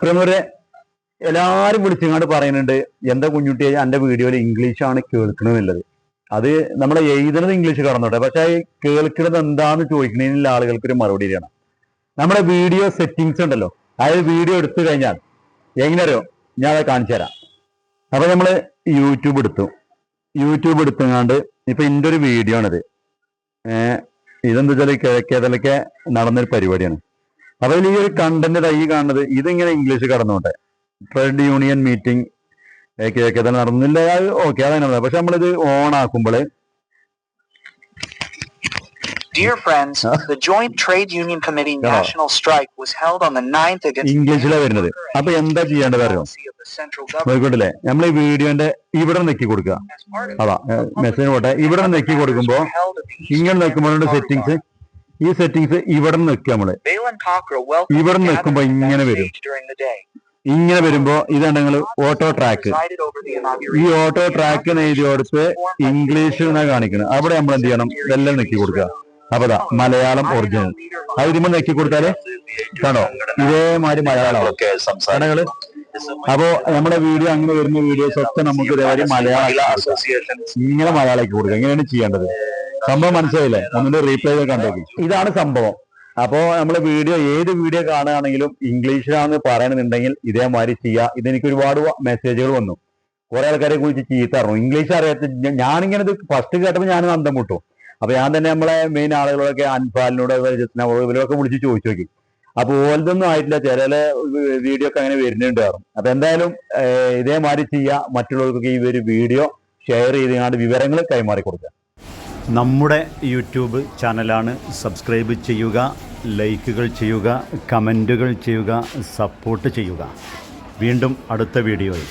പ്രമുഖരെ എല്ലാരും വിളിച്ചിങ്ങാണ്ട് പറയുന്നുണ്ട് എന്താ കുഞ്ഞുട്ടി എന്റെ വീഡിയോയിൽ ഇംഗ്ലീഷ് ആണ് കേൾക്കണമെന്നുള്ളത് അത് നമ്മളെ എഴുതുന്നത് ഇംഗ്ലീഷ് കടന്നോട്ടെ പക്ഷെ കേൾക്കുന്നത് എന്താന്ന് ചോദിക്കുന്നതിനുള്ള ആളുകൾക്ക് ഒരു മറുപടി ചെയ്യണം നമ്മുടെ വീഡിയോ സെറ്റിങ്സ് ഉണ്ടല്ലോ അതായത് വീഡിയോ എടുത്തു കഴിഞ്ഞാൽ എങ്ങനെ അറിയോ ഞാൻ അത് കാണിച്ചു തരാം. അപ്പൊ നമ്മൾ യൂട്യൂബ് എടുത്തു. യൂട്യൂബ് എടുത്തുങ്ങാണ്ട് ഇപ്പൊ എന്റെ ഒരു വീഡിയോ ആണിത്. ഇതെന്താ വെച്ചാൽ കിഴക്കേതലൊക്കെ നടന്നൊരു പരിപാടിയാണ്. അപ്പൊ ഈ ഒരു കണ്ടന്റ് ഈ കാണുന്നത്. ഇതിങ്ങനെ ഇംഗ്ലീഷ് കടന്നോട്ടെ. ട്രേഡ് യൂണിയൻ മീറ്റിംഗ് കിഴക്കേതല നടന്നില്ല? ഓക്കെ അതാണ് പക്ഷെ നമ്മളിത് ഓൺ ആക്കുമ്പോൾ Dear friends, the Joint Trade Union Committee national strike was held on the 9th against ഇംഗ്ലീഷിലാണ് വരുന്നത്. അപ്പൊ എന്താ ചെയ്യേണ്ടത് അറിയോ? Government. നമ്മൾ ഈ വീഡിയോന്റെ ഇവിടെ നെക്കി കൊടുക്കുക അതാ മെസ്സേജ് പോട്ടെ. ഇവിടെ നെക്കി കൊടുക്കുമ്പോ ഇങ്ങനെ നോക്കുമ്പോഴുണ്ട് സെറ്റിങ്സ് ഈ സെറ്റിങ്സ് ഇവിടെ വെക്കുക നമ്മൾ. ഇവിടെ നിന്ന് നിൽക്കുമ്പോ ഇങ്ങനെ വരും. ഇങ്ങനെ വരുമ്പോ ഇതാണ് നിങ്ങൾ ഓട്ടോ ട്രാക്ക് ഈ. ഓട്ടോ ട്രാക്ക് എഴുതിയോടുത്ത് ഇംഗ്ലീഷ് എന്നാ കാണിക്കുന്നത് അവിടെ നമ്മൾ എന്ത് ചെയ്യണം? എല്ലാം നെക്കി കൊടുക്കുക. അപ്പതാ മലയാളം ഒറിജിനൽ അത് ഇതിമ്മ നെക്കി കൊടുത്താൽ കണ്ടോ? ഇതേമാതിരി മലയാളം കടകൾ അപ്പോ നമ്മുടെ വീഡിയോ അങ്ങനെ വരുന്ന വീഡിയോസ് ഒക്കെ നമുക്ക് ഇതേമാതിരി മലയാളം ഇങ്ങനെ മലയാളമാക്കി കൊടുക്കുക എങ്ങനെയാണ് ചെയ്യേണ്ടത്. സംഭവം മനസ്സിലായില്ലേ? നമ്മുടെ റീപ്ലേ കണ്ടോക്കി. ഇതാണ് സംഭവം. അപ്പോ നമ്മൾ വീഡിയോ ഏത് വീഡിയോ കാണുകയാണെങ്കിലും ഇംഗ്ലീഷിലാണ് പറയണമെന്നുണ്ടെങ്കിൽ ഇതേമാതിരി ചെയ്യുക ഇതെനിക്ക് ഒരുപാട് മെസ്സേജുകൾ വന്നു. കുറെ ആൾക്കാരെ കുറിച്ച് ചീത്ത പറഞ്ഞു. ഇംഗ്ലീഷ് അറിയാത്ത ഞാനിങ്ങനെ ഇത് ഫസ്റ്റ് കേട്ടപ്പോൾ ഞാൻ അന്തം മുട്ടു അപ്പൊ ഞാൻ തന്നെ നമ്മളെ മെയിൻ ആളുകളൊക്കെ അൻഫാലിനോട് ഇവരൊക്കെ വിളിച്ച് ചോദിച്ചു നോക്കി. അപ്പൊ ഓലതൊന്നും ആയിട്ടില്ല. ചില വീഡിയോ ഒക്കെ അങ്ങനെ വരുന്നുണ്ട് അപ്പൊ എന്തായാലും ഇതേമാതിരി ചെയ്യുക മറ്റുള്ളവർക്കൊക്കെ ഈ ഒരു വീഡിയോ ഷെയർ ചെയ്ത് വിവരങ്ങൾ കൈമാറി കൊടുക്കുക നമ്മുടെ യൂട്യൂബ് ചാനലാണ് സബ്സ്ക്രൈബ് ചെയ്യുക ലൈക്കുകൾ ചെയ്യുക കമന്റുകൾ ചെയ്യുക സപ്പോർട്ട് ചെയ്യുക. വീണ്ടും അടുത്ത വീഡിയോയിൽ.